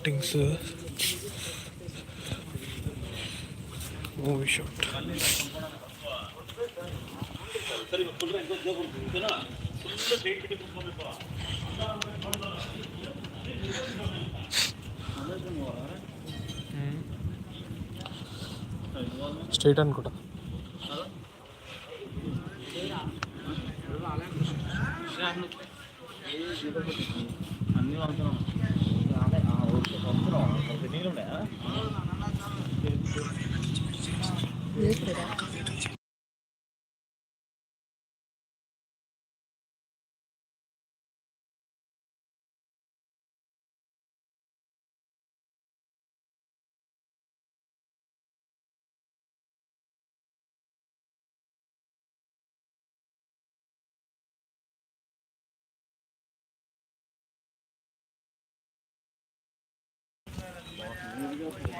Lightings movie shot straight అనుకుంటా అన్ని వాడుతున్నాం వస్తున్నాం నీళ్ళు ఉన్నాయా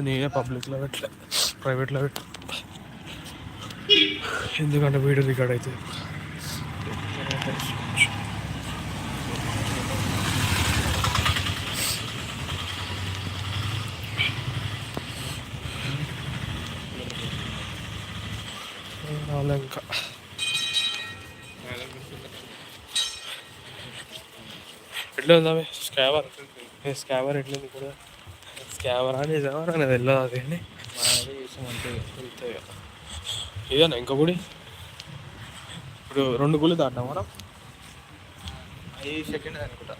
నేనే పబ్లిక్లో పెట్టలే ప్రైవేట్లో పెట్ట ఎందుకంటే వీడియో రికార్డ్ అయితే రాలే ఇంకా ఎట్లా ఉందా స్కావర్ స్కావర్ ఎట్లుంది కూడా స్కావర్ అని నిజమా నాకు తెలియదు అది చేసాం అంతే. ఇదేనా ఇంకా గుడి? ఇప్పుడు రెండు గుళ్ళు దాటినా మనం. అవి సెకండ్ అనుకుంటా.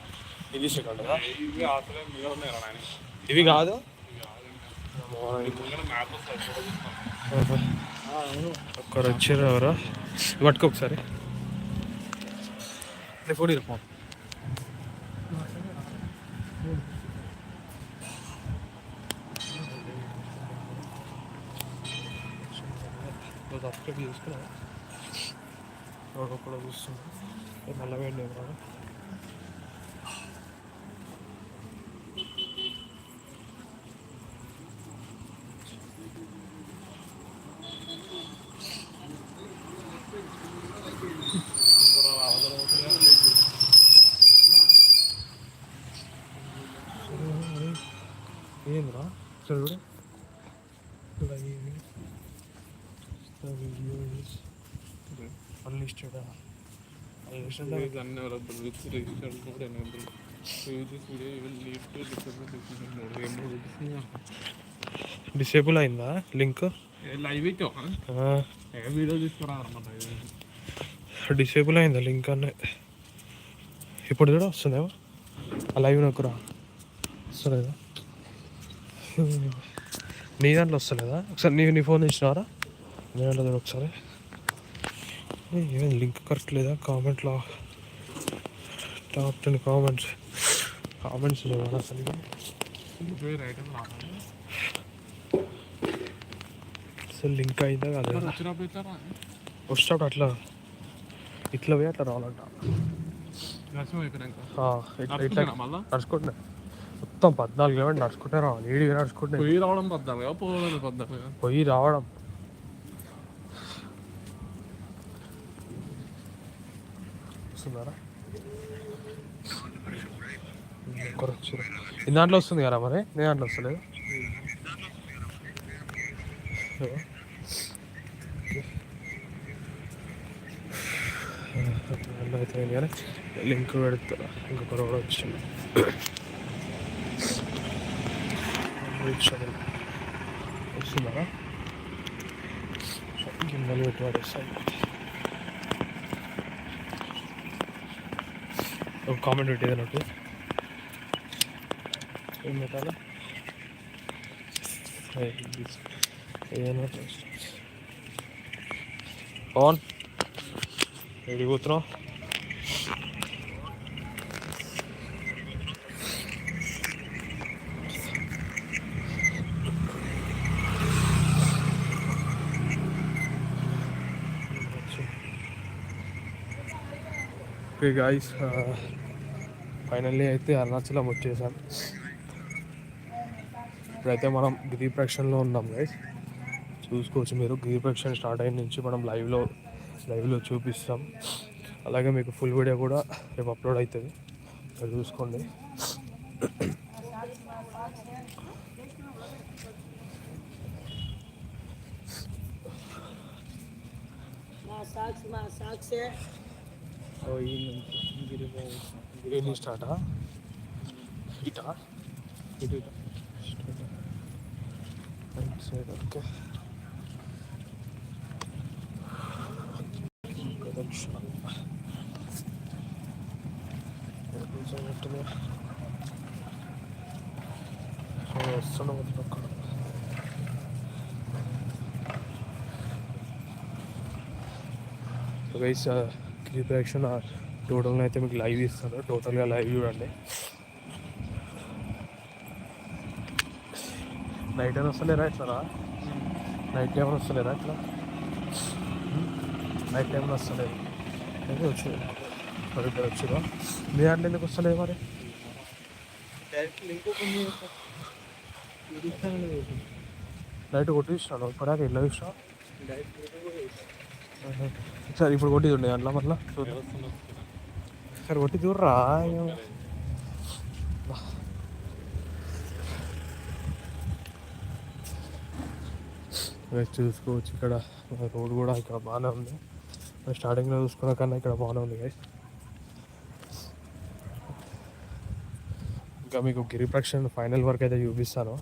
ఇది సెకండ్ కదా ఇవి కాదు? ఫోటో ఒక్కరు వచ్చారు ఎవరో. పట్టుకో ఒకసారి. నేను ఫోన్ ఇక్కడ చూసుకున్నా సబ్స్క్రైబ్ కూడా చూస్తున్నా. మళ్ళీ వేయండి ఎవరు ఏంద్రా? సరే చూడు. డిసేబుల్ అయిందా లింక్? లైవ్ వీడియో తీసుకురా డిసేబుల్ అయిందా లింక్ అనే ఇప్పుడు కూడా వస్తుందేమో? ఆ లైవ్ నొక్కురా. వస్తలేదా? నీ దాంట్లో వస్తలేదా? ఒకసారి నీ నీ ఫోన్ ఇచ్చినారా నీ దాంట్లో చూడు ఒకసారి. ఏ, లింక్ కరెక్ట్ లేదా కామెంట్లో టాప్ టెన్ కామెంట్స్ కామెంట్స్ లేవా అసలు. అసలు లింక్ అయిందా కదా? వచ్చినప్పుడు వస్తాడు అట్లా. ఇట్లా పోయి అట్లా రావాలంట. ఇట్లా నడుచుకుంటున్నా మొత్తం పద్నాలుగు కిలోమీటర్ నడుచుకుంటే రావాలి. ఏడు నడుచుకుంటే. పోయి రావడం పద్దాలుగా పోయి రావడం. వస్తుందా ఈ దాంట్లో వస్తుంది కదా మరి? నీ దాంట్లో వస్తలేదు? అయితే కానీ లింక్ పెడతా. ఇంకొకరు కూడా వచ్చింది. వస్తున్నారా? గిన్నెలు పెట్టి పడేస్తాను ఒక కామెంట్ పెట్టేది నాకు. ఏం పెట్టాలా? ఏదైనా పవన్ ఎడిగిపోతున్నావు ఓకే గాయస్ ఫైనల్లీ అయితే అరుణాచలం వచ్చేసాం. ఇప్పుడైతే మనం గిరి ప్రక్షణలో ఉన్నాం గైస్ చూసుకోవచ్చు మీరు గిరి ప్రక్షణ స్టార్ట్ అయిన నుంచి మనం లైవ్లో లైవ్లో చూపిస్తాం. అలాగే మీకు ఫుల్ వీడియో కూడా రేపు అప్లోడ్ అవుతుంది. మీరు చూసుకోండి. సాక్షి మా సాక్షి ఓ ఈ నుంచి గిరిలో గిరి స్టార్టా ఇటా ఇటు ఇటు. సైడ్ ఓకే వస్తున్నాం అక్కడ గైస్ గిరి ప్రయాక్షన్ టోటల్గా అయితే మీకు లైవ్ ఇస్తాను. టోటల్గా లైవ్ చూడండి. నైట్ అయినా వస్తలేరా ఇట్లా నైట్ టైం వస్తలేరా ఇట్లా? నైట్ టైంలో వస్తలేదు? అయితే వచ్చి మరి ఇక్కడ వచ్చిరా మీ దాంట్లో ఎందుకు వస్తలేదు మరి? డైరెక్ట్ కొట్టి ఇస్తాను ఇప్పటిదాకా ఎట్లా ఇష్టం సార్ సరే ఇప్పుడు కొట్టి ఉండే అట్లా మళ్ళీ సరే కొట్టి చూడరా చూసుకోవచ్చు ఇక్కడ. రోడ్ కూడా ఇక్కడ బాగానే ఉంది. స్టార్టింగ్లో చూసుకున్న కన్నా ఇక్కడ బాగానే ఉంది గైస్ ఇంకా మీకు గిరిప్రక్షన్ ఫైనల్ వరకు అయితే చూపిస్తాను.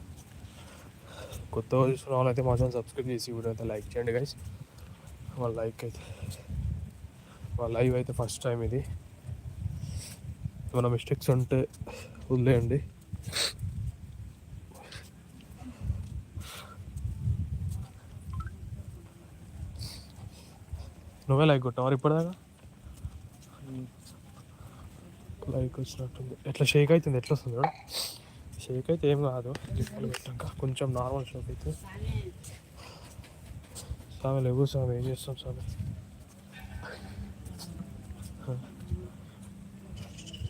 కొత్తగా చూసుకున్న వాళ్ళైతే మాత్రం సబ్స్క్రైబ్ చేసి వీడియో అయితే లైక్ చేయండి గైస్ వాళ్ళ లైక్ అయితే వాళ్ళ లైవ్ అయితే ఫస్ట్ టైం ఇది. ఏమైనా మిస్టేక్స్ ఉంటే వదిలేయండి. నువ్వే లైక్ కొట్టావు ఇప్పటిదాకా? లైక్ వచ్చినట్టుంది. ఎట్లా షేక్ అవుతుంది? ఎట్లా వస్తుంది? షేక్ అయితే ఏం కాదు. పెట్టాక కొంచెం నార్మల్ షేక్ అయితే. స్వామి లేవు స్వామి ఏం చేస్తాం స్వామి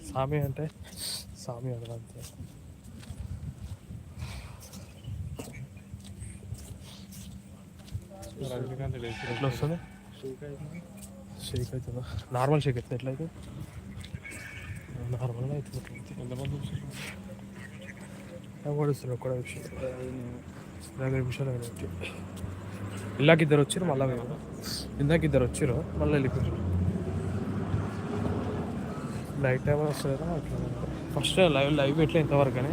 స్వామి అంటే స్వామి అనగా అంతే ఎట్లా వస్తుంది షేక్ అవుతుంది. అవుతుందా నార్మల్ షేక్ అవుతుంది ఎట్లయితే నార్మల్గా అవుతుంది ఎంతమంది వచ్చారు పడుతుంది ఒక్కడ విషయం దగ్గర నిమిషాలు అయినట్టు ఇలాగ ఇద్దరు వచ్చారు మళ్ళీ మేము. ఇందాక ఇద్దరు వచ్చారు మళ్ళీ వెళ్ళిపోయారు. నైట్ టైం వస్తుందా అట్లా ఫస్ట్ లైవ్ లైవ్ పెట్టలే ఇంతవరకు కానీ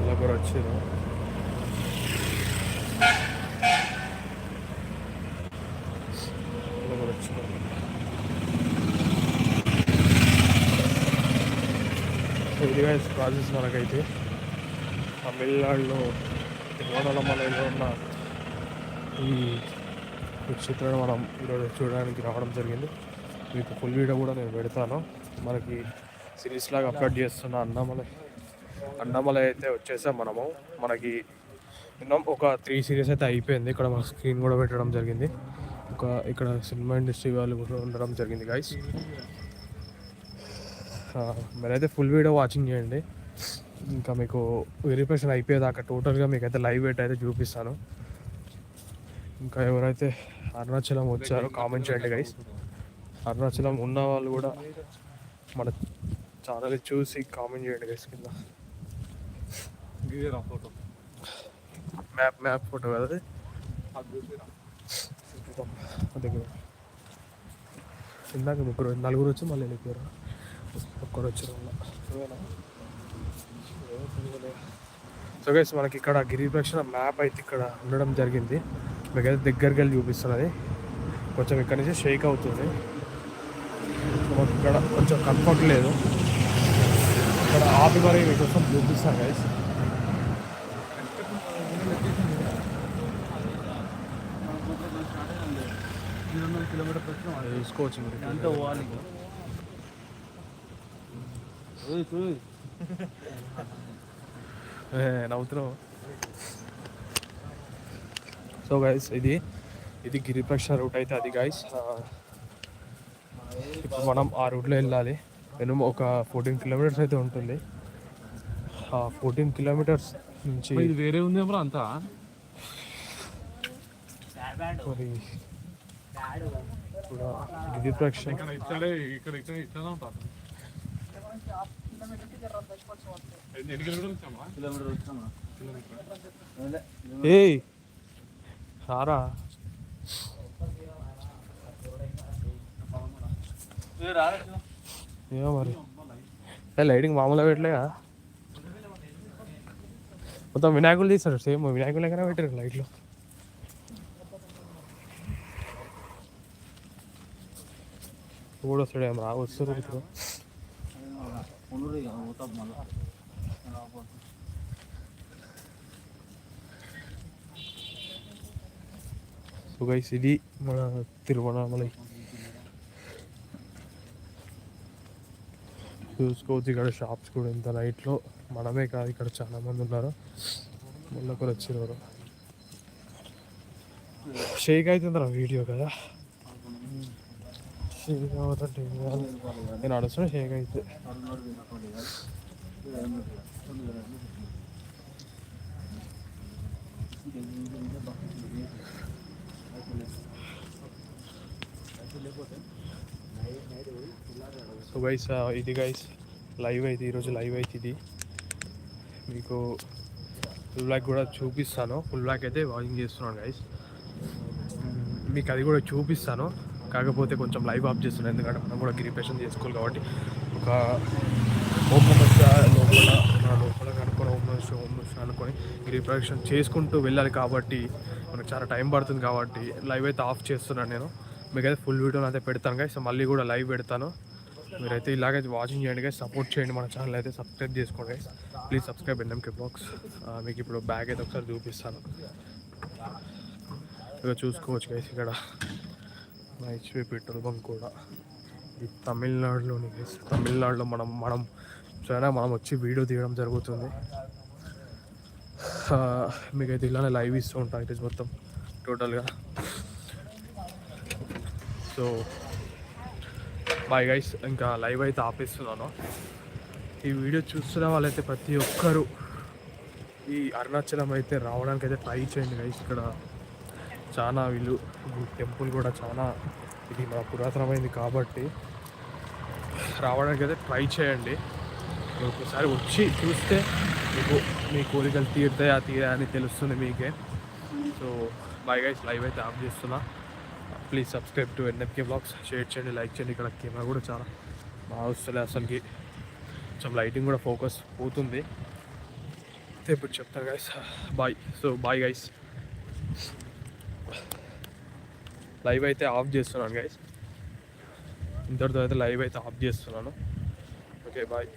ఇలా కూడా వచ్చారు ఇలా కూడా వచ్చారు సో ఇదిగా ప్రాసెస్ మనకైతే తమిళనాడులో తిరువనమలలో ఉన్న ఈ ఈ చిత్రాన్ని మనం ఈరోజు చూడడానికి రావడం జరిగింది. మీకు ఫుల్ వీడియో కూడా నేను పెడతాను. మనకి సిరీస్ లాగా అప్లోడ్ చేస్తున్న అన్నమలై అన్నమలై అయితే వచ్చేసాం మనము. మనకి మినిమం ఒక త్రీ సిరీస్ అయితే అయిపోయింది. ఇక్కడ మన స్క్రీన్ కూడా పెట్టడం జరిగింది. ఒక ఇక్కడ సినిమా ఇండస్ట్రీ వాళ్ళు కూడా ఉండడం జరిగింది గైస్ మీరైతే ఫుల్ వీడియో వాచింగ్ చేయండి. ఇంకా మీకు వెరిఫికేషన్ అయిపోయేదాకా టోటల్గా మీకు అయితే లైవ్ పెట్టి అయితే చూపిస్తాను. ఇంకా ఎవరైతే అరుణాచలం వచ్చారో కామెంట్ చేయండి గైస్ అరుణాచలం ఉన్న వాళ్ళు కూడా మన ఛానల్ చూసి కామెంట్ చేయండి గైస్ కింద. ఫోటో మ్యాప్ మ్యాప్ ఫోటో కదా దగ్గర ఇందాక ముగ్గురు నలుగురు వచ్చి మళ్ళీ వెళ్ళిపోయారు. సో గైస్ మనకి ఇక్కడ గిరి ప్రక్షణ మ్యాప్ అయితే ఇక్కడ ఉండడం జరిగింది. మీకైతే దగ్గరికి వెళ్ళి చూపిస్తున్నది. కొంచెం ఇక్కడ నుంచి షేక్ అవుతుంది. మాకు ఇక్కడ కొంచెం కంఫర్ట్ లేదు. ఇక్కడ ఆపి మరి మీకోసం చూపిస్తాను గైస్ చూసుకోవచ్చు మీరు. అంతా పోవాలి నవ్వుతున్నావు. సో గైస్ ఇది ఇది గిరిప్రక్ష రూట్ అయితే అది గైస్ ఇప్పుడు మనం ఆ రూట్లో వెళ్ళాలి. మినిమం ఒక ఫోర్టీన్ కిలోమీటర్స్ అయితే ఉంటుంది. ఆ ఫోర్టీన్ కిలోమీటర్స్ నుంచి ఇది వేరే ఉంది బ్రో అంతా. మరి గిరిప్రక్ష ఇక్కడ ఇక్కడ ఇక్కడ ఏయ్! సారా? ఏమో మరి. లైటింగ్ మామూలుగా పెట్టలేగా మొత్తం వినాయకులు తీస్తారు సేమ్ వినాయకులు ఎక్కడ పెట్టారు లైట్లు. కూడా వస్తాడు ఏం రా వస్తారు ఉండరు ఇక పోతాం మళ్ళీ సో గైస్ ఇది మన తిరువణామలై చూసుకోవచ్చు ఇక్కడ షాప్స్ కూడా ఇంత నైట్లో మనమే కాదు ఇక్కడ చాలా మంది ఉన్నారు. మొన్న కూడా వచ్చినారు. షేక్ అవుతుందిరా వీడియో కదా. నేను అడుస్తున్నా షేక్ అయితే సో గైస్ ఇది గైస్ లైవ్ అయితే ఈరోజు లైవ్ అయితే ఇది. మీకు ఫుల్ బ్లాక్ కూడా చూపిస్తాను. ఫుల్ బ్లాక్ అయితే వాకింగ్ చేస్తున్నాను గైస్ మీకు అది కూడా చూపిస్తాను. కాకపోతే కొంచెం లైవ్ ఆఫ్ చేస్తున్నాను ఎందుకంటే మనం కూడా గిరిపేషన్ చేసుకోవాలి కాబట్టి ఒక ఓం నమ లోపల లోపల కనుక్కొని ఓం ఓం అనుకొని గిరిప్రదక్షిణ చేసుకుంటూ వెళ్ళాలి కాబట్టి మనకు చాలా టైం పడుతుంది కాబట్టి లైవ్ అయితే ఆఫ్ చేస్తున్నాను నేను. మీకైతే ఫుల్ వీడియోని అయితే పెడతాను గైస్ మళ్ళీ కూడా లైవ్ పెడతాను. మీరైతే ఇలాగే వాచింగ్ చేయండి కానీ సపోర్ట్ చేయండి మన ఛానల్ అయితే. సబ్స్క్రైబ్ చేసుకోండి ప్లీజ్ సబ్స్క్రైబ్ ఎన్ఎంకే బాక్స్ మీకు ఇప్పుడు బ్యాగ్ అయితే ఒకసారి చూపిస్తాను. ఇక చూసుకోవచ్చు గైస్ ఇక్కడ. హెచ్పి పెట్రోల్ బంక్ కూడా. ఇది తమిళనాడులోని తమిళనాడులో మనం మనం చాలా మనం వచ్చి వీడియో తీయడం జరుగుతుంది. మీకు మీకైతే ఇలానే లైవ్ ఇస్తూ ఉంటాం అయితే మొత్తం టోటల్గా సో బాయ్ గైస్ ఇంకా లైవ్ అయితే ఆపేస్తున్నాను. ఈ వీడియో చూస్తున్న వాళ్ళైతే ప్రతి ఒక్కరూ ఈ అరుణాచలం అయితే రావడానికి అయితే ట్రై చేయండి గైస్ ఇక్కడ చాలా వీళ్ళు టెంపుల్ కూడా చాలా ఇది మన పురాతనమైంది కాబట్టి రావడానికి అయితే ట్రై చేయండి. ఒకసారి వచ్చి చూస్తే మీకు మీ కోరికలు తీరుతాయా తీరా అని తెలుస్తుంది మీకే. సో బాయ్ గైస్ లైవ్ అయితే ఆఫ్ చేస్తున్నా. Please subscribe to NFK blogs share చేయండి లైక్ చేయండి. ఇక్కడ కెమెరా కూడా చాలా బాగా వస్తుంది అసలుకి. కొంచెం లైటింగ్ కూడా ఫోకస్ పోతుంది. అయితే ఇప్పుడు చెప్తాను guys bye so bye guys live అయితే ఆఫ్ చేస్తున్నాను గైస్ ఇంతటితో అయితే లైవ్ అయితే ఆఫ్ చేస్తున్నాను. Okay bye